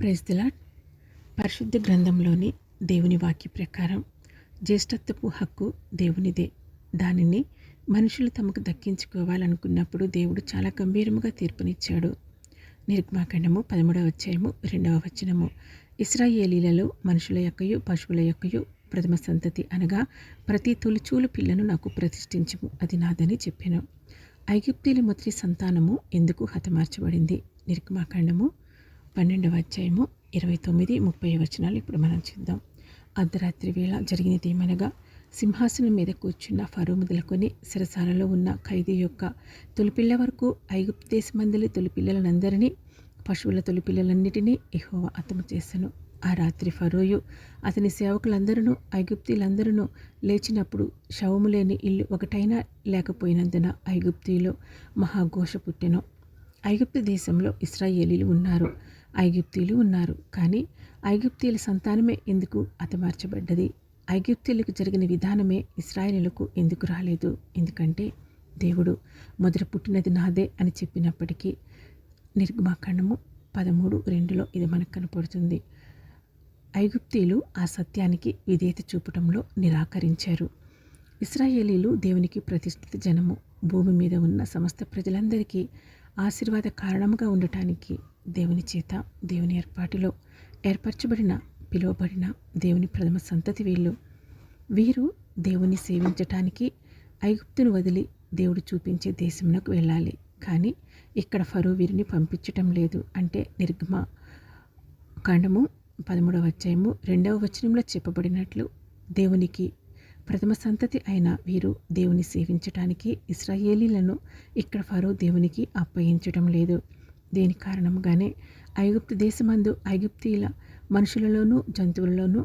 ప్రైజ్దిలా పరిశుద్ధ గ్రంథంలోని దేవుని వాక్య ప్రకారం జ్యేష్ఠత్వపు హక్కు దేవునిదే. దానిని మనుషులు తమకు దక్కించుకోవాలనుకున్నప్పుడు దేవుడు చాలా గంభీరముగా తీర్పునిచ్చాడు. నిర్గమాఖండము పదమూడవ అధ్యాయము రెండవ వచనము. ఇస్రాయేలీలలో మనుషుల యొక్కయు పశువుల యొక్కయు ప్రథమ సంతతి అనగా ప్రతి తొలిచూలు పిల్లను నాకు ప్రతిష్ఠించము అది నాదని చెప్పాను. ఐగుప్తీల మొదటి సంతానము ఎందుకు హతమార్చబడింది? నిర్గమాకాండము పన్నెండవ అధ్యాయము ఇరవై తొమ్మిది ముప్పై వచనాలు ఇప్పుడు మనం చూద్దాం. అర్ధరాత్రి వేళ జరిగినది ఏమనగా సింహాసనం మీద కూర్చున్న ఫరో మొదలుకొని సిరసాలలో ఉన్న ఖైదీ యొక్క తొలిపిల్ల వరకు ఐగుప్తు దేశమందలి తొలిపిల్లలందరినీ పశువుల తొలిపిల్లలన్నిటినీ ఎహోవా అతము చేశాను ఆ రాత్రి ఫరోయు అతని సేవకులందరూ ఐగుప్తీలందరూ లేచినప్పుడు శవము లేని ఇల్లు ఒకటైనా లేకపోయినందున ఐగుప్తీలో మహాఘోష పుట్టెను. ఐగుప్తు దేశంలో ఇస్రాయేలీలు ఉన్నారు. ఐగుప్తీలు ఉన్నారు. కానీ ఐగుప్తీల సంతానమే ఎందుకు హతమార్చబడ్డది? ఐగుప్తీలకు జరిగిన విధానమే ఇస్రాయేలీలకు ఎందుకు రాలేదు? ఎందుకంటే దేవుడు మొదట పుట్టినది నాదే అని చెప్పినప్పటికీ నిర్గమాఖండము పదమూడు రెండులో ఇది మనకు కనపడుతుంది. ఐగుప్తీలు ఆ సత్యానికి విధేయత చూపటంలో నిరాకరించారు. ఇస్రాయేలీలు దేవునికి ప్రతిష్ఠిత జనము. భూమి మీద ఉన్న సమస్త ప్రజలందరికీ ఆశీర్వాద కారణముగా ఉండటానికి దేవుని చేత దేవుని ఏర్పాటులో ఏర్పరచబడిన పిలువబడిన దేవుని ప్రథమ సంతతి వీళ్ళు. వీరు దేవుని సేవించటానికి ఐగుప్తును వదిలి దేవుడు చూపించే దేశంలోకి వెళ్ళాలి. కానీ ఇక్కడ ఫరో వీరిని పంపించటం లేదు అంటే నిర్గమ కాండము పదమూడవ అధ్యాయము రెండవ వచనంలో చెప్పబడినట్లు దేవునికి ప్రథమ సంతతి అయిన వీరు దేవుని సేవించటానికి ఇస్రాయేలీలను ఇక్కడ ఫరో దేవునికి అప్పగించటం లేదు. దేని కారణంగానే ఐగుప్తు దేశమందు ఐగుప్తీయుల మనుషులలోనూ జంతువులలోనూ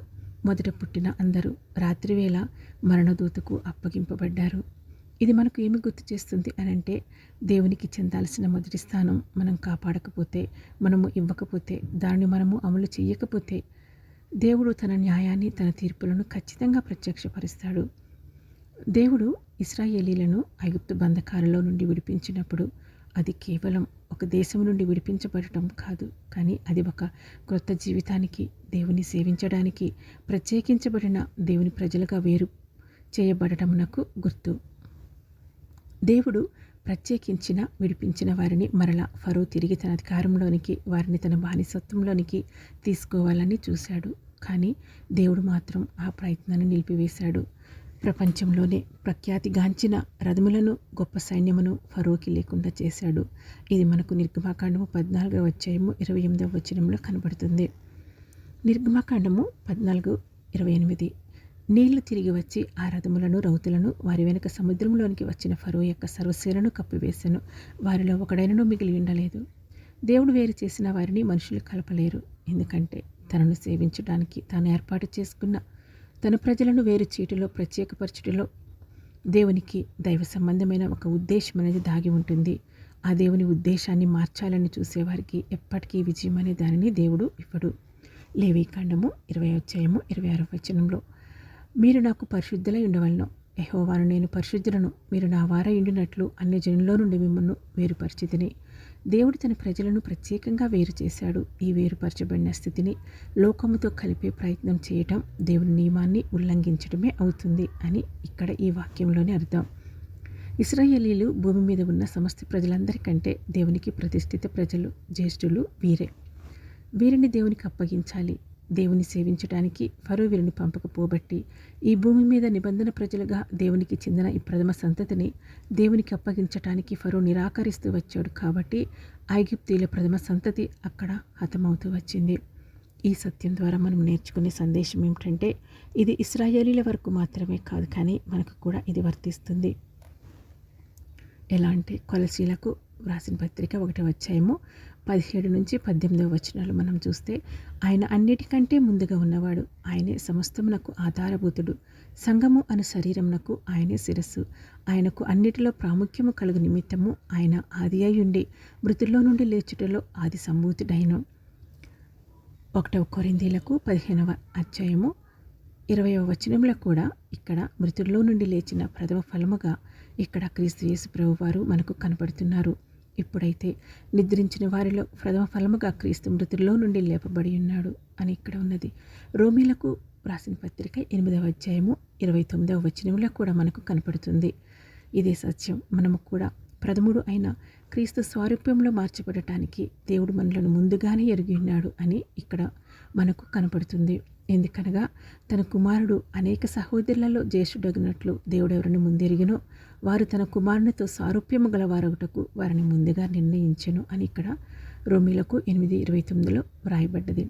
మొదట పుట్టిన అందరూ రాత్రివేళ మరణదూతకు అప్పగింపబడ్డారు. ఇది మనకు ఏమి గుర్తు చేస్తుంది అని అంటే దేవునికి చెందాల్సిన మొదటి స్థానం మనం కాపాడకపోతే మనము ఇవ్వకపోతే దాన్ని మనము అమలు చేయకపోతే దేవుడు తన న్యాయాన్ని తన తీర్పులను ఖచ్చితంగా ప్రత్యక్షపరుస్తాడు. దేవుడు ఇస్రాయేలీలను ఐగుప్తు బంధకాలలో నుండి విడిపించినప్పుడు అది కేవలం ఒక దేశం నుండి విడిపించబడటం కాదు కానీ అది ఒక క్రొత్త జీవితానికి దేవుని సేవించడానికి ప్రత్యేకించబడిన దేవుని ప్రజలుగా వేరు చేయబడటమునకు గుర్తు. దేవుడు ప్రత్యేకించిన విడిపించిన వారిని మరలా ఫరో తిరిగి తన అధికారంలోనికి వారిని తన బానిసత్వంలోనికి తీసుకోవాలని చూశాడు. కానీ దేవుడు మాత్రం ఆ ప్రయత్నాన్ని నిలిపివేశాడు. ప్రపంచంలోనే ప్రఖ్యాతిగాంచిన రథములను గొప్ప సైన్యమును ఫరోకి లేకుండా చేశాడు. ఇది మనకు నిర్గమాకాండము పద్నాలుగవ అధ్యాయము ఇరవై ఎనిమిదవ వచనంలో కనబడుతుంది. నిర్గమాకాండము పద్నాలుగు ఇరవై ఎనిమిది. నీళ్ళు తిరిగి వచ్చి ఆ రథములను రౌతులను వారి వెనుక సముద్రంలోనికి వచ్చిన ఫరో యొక్క సర్వశీలను కప్పివేశాను వారిలో ఒకడైనను మిగిలి ఉండలేదు. దేవుడు వేరు చేసిన వారిని మనుషులు కలపలేరు. ఎందుకంటే తనను సేవించడానికి తాను ఏర్పాటు చేసుకున్న తన ప్రజలను వేరు చీటిలో ప్రత్యేకపరచుటలో దేవునికి దైవ సంబంధమైన ఒక ఉద్దేశం అనేది దాగి ఉంటుంది. ఆ దేవుని ఉద్దేశాన్ని మార్చాలని చూసేవారికి ఎప్పటికీ విజయం అనే దానిని దేవుడు ఇవ్వడు. లేవీకాండము ఇరవై అధ్యాయము ఇరవై ఆరో వచనంలో మీరు నాకు పరిశుద్ధులై ఉండవలను. ఎహోవాను నేను పరిశుద్ధులను. మీరు నా వారై ఉండినట్లు అన్ని జనుల్లో నుండి మిమ్మల్ని వేరుపరిచితిని. దేవుడు తన ప్రజలను ప్రత్యేకంగా వేరు చేశాడు. ఈ వేరుపరచబడిన స్థితిని లోకముతో కలిపే ప్రయత్నం చేయటం దేవుని నియమాన్ని ఉల్లంఘించడమే అవుతుంది అని ఇక్కడ ఈ వాక్యంలోని అర్థం. ఇస్రాయేలీలు భూమి మీద ఉన్న సమస్త ప్రజలందరికంటే దేవునికి ప్రతిష్ఠిత ప్రజలు జ్యేష్ఠులు వీరే. వీరిని దేవునికి అప్పగించాలి. దేవుని సేవించడానికి ఫరో వీరిని పంపకపోబట్టి ఈ భూమి మీద నిబంధన ప్రజలుగా దేవునికి చెందిన ఈ ప్రథమ సంతతిని దేవునికి అప్పగించటానికి ఫరో నిరాకరిస్తూ వచ్చాడు కాబట్టి ఐగిప్తీల ప్రథమ సంతతి అక్కడ హతమవుతూ వచ్చింది. ఈ సత్యం ద్వారా మనం నేర్చుకునే సందేశం ఏమిటంటే ఇది ఇస్రాయేలీల వరకు మాత్రమే కాదు కానీ మనకు కూడా ఇది వర్తిస్తుంది. ఎలా అంటే కొలసీలకు వ్రాసిన పత్రిక ఒకటి వచ్చాయేమో పదిహేడు నుంచి పద్దెనిమిదవ వచనాలు మనం చూస్తే ఆయన అన్నిటికంటే ముందుగా ఉన్నవాడు ఆయనే సమస్తమునకు ఆధారభూతుడు. సంగము అను శరీరమునకు ఆయనే శిరస్సు. ఆయనకు అన్నిటిలో ప్రాముఖ్యము కలుగు నిమిత్తము ఆయన ఆది అయ్యుండి మృతుల్లో నుండి లేచుటలో ఆది సంభూతుడైన. ఒకటవ కొరిందీలకు పదిహేనవ అధ్యాయము ఇరవయవ వచనంలో కూడా ఇక్కడ మృతుల్లో నుండి లేచిన ప్రథమ ఫలముగా ఇక్కడ క్రీస్తు యేసు ప్రభువారు మనకు కనపడుతున్నారు. ఇప్పుడైతే నిద్రించిన వారిలో ప్రథమ ఫలముగా క్రీస్తు మృతుల్లో నుండి లేపబడి ఉన్నాడు అని ఇక్కడ ఉన్నది. రోమిలకు రాసిన పత్రిక ఎనిమిదవ అధ్యాయము ఇరవై తొమ్మిదవ వచనంలో కూడా మనకు కనపడుతుంది. ఇదే సత్యం. మనము కూడా ప్రథముడు అయిన క్రీస్తు స్వారూప్యంలో మార్చబడటానికి దేవుడు మనలను ముందుగానే ఎరిగి ఉన్నాడు అని ఇక్కడ మనకు కనపడుతుంది. ఎందుకనగా తన కుమారుడు అనేక సహోదరులలో జ్యేష్ఠుడగినట్లు దేవుడెవరిని ముందెరిగినో వారు తన కుమారునితో సారూప్యము గలవారొకటకు వారిని ముందుగా నిర్ణయించెను అని ఇక్కడ రోమిలకు ఎనిమిది ఇరవై తొమ్మిదిలో వ్రాయబడ్డది.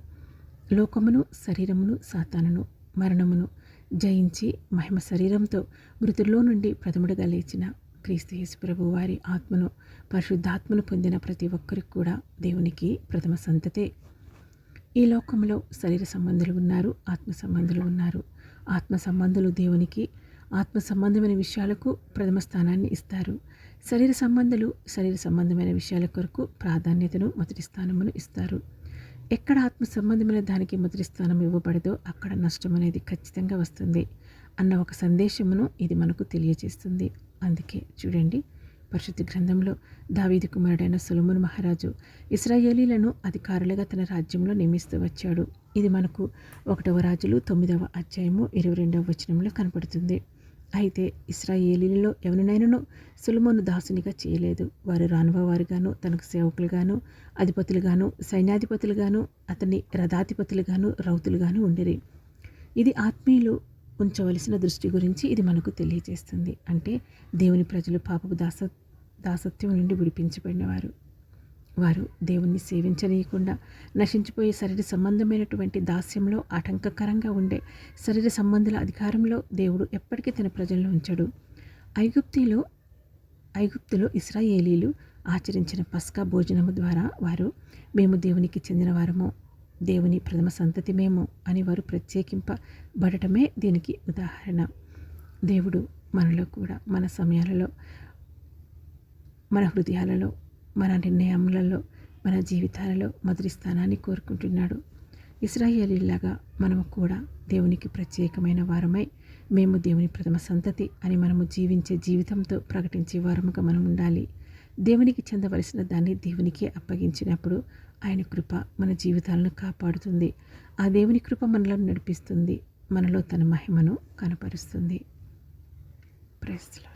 లోకమును శరీరమును సాతానును మరణమును జయించి మహిమ శరీరంతో మృతుల్లో నుండి ప్రథముడుగా లేచిన క్రీస్తు యేసుప్రభు వారి ఆత్మను పరిశుద్ధాత్మను పొందిన ప్రతి ఒక్కరికి కూడా దేవునికి ప్రథమ సంతతే ఈ లోకంలో శరీర సంబంధులు ఉన్నారు ఆత్మ సంబంధులు ఉన్నారు. ఆత్మ సంబంధులు దేవునికి ఆత్మ సంబంధమైన విషయాలకు ప్రథమ స్థానాన్ని ఇస్తారు. శరీర సంబంధులు శరీర సంబంధమైన విషయాల కొరకు ప్రాధాన్యతను మొదటి స్థానమును ఇస్తారు. ఎక్కడ ఆత్మ సంబంధమైన దానికి మొదటి స్థానం ఇవ్వబడదో అక్కడ నష్టం అనేది ఖచ్చితంగా వస్తుంది అన్న ఒక సందేశమును ఇది మనకు తెలియజేస్తుంది. అందుకే చూడండి పరిశుద్ధ గ్రంథంలో దావీది కుమారుడైన సులమున్ మహారాజు ఇస్రాయేలీలను అధికారులుగా తన రాజ్యంలో నియమిస్తూ వచ్చాడు. ఇది మనకు ఒకటవ రాజులు తొమ్మిదవ అధ్యాయము ఇరవై రెండవ వచనంలో కనపడుతుంది. అయితే ఇస్రాయేలీలలో ఎవరినైనాను సులమోను దాసునిగా చేయలేదు. వారు రానువవారుగాను తనకు సేవకులుగాను అధిపతులుగాను సైన్యాధిపతులుగాను అతని రథాధిపతులుగాను రౌతులుగాను ఉండిరి. ఇది ఆత్మీయులు ఉంచవలసిన దృష్టి గురించి ఇది మనకు తెలియజేస్తుంది. అంటే దేవుని ప్రజలు పాపపు దాస దాసత్వం నుండి విడిపించబడినవారు. వారు దేవుణ్ణి సేవించనీయకుండా నశించిపోయే శరీర సంబంధమైనటువంటి దాస్యంలో ఆటంకకరంగా ఉండే శరీర సంబంధాల అధికారంలో దేవుడు ఎప్పటికీ తన ప్రజలను ఉంచడు. ఐగుప్తిలో ఐగుప్తులో ఇస్రాయేలీలు ఆచరించిన పస్కా భోజనము ద్వారా వారు మేము దేవునికి చెందిన వారము దేవుని ప్రథమ సంతతి మేము అని వారు ప్రత్యేకింపబడటమే దీనికి ఉదాహరణ. దేవుడు మనలో కూడా మన సమయాలలో మన హృదయాలలో మన నిర్ణయములలో మన జీవితాలలో మొదటి స్థానాన్ని కోరుకుంటున్నాడు. ఇస్రాయేలీలాగా మనము కూడా దేవునికి ప్రత్యేకమైన వారమై మేము దేవుని ప్రథమ సంతతి అని మనము జీవించే జీవితంతో ప్రకటించే వారముగా మనం ఉండాలి. దేవునికి చెందవలసిన దాన్ని దేవునికే అప్పగించినప్పుడు ఆయన కృప మన జీవితాలను కాపాడుతుంది. ఆ దేవుని కృప మనలను నడిపిస్తుంది. మనలో తన మహిమను కనపరుస్తుంది. ప్రెస్లో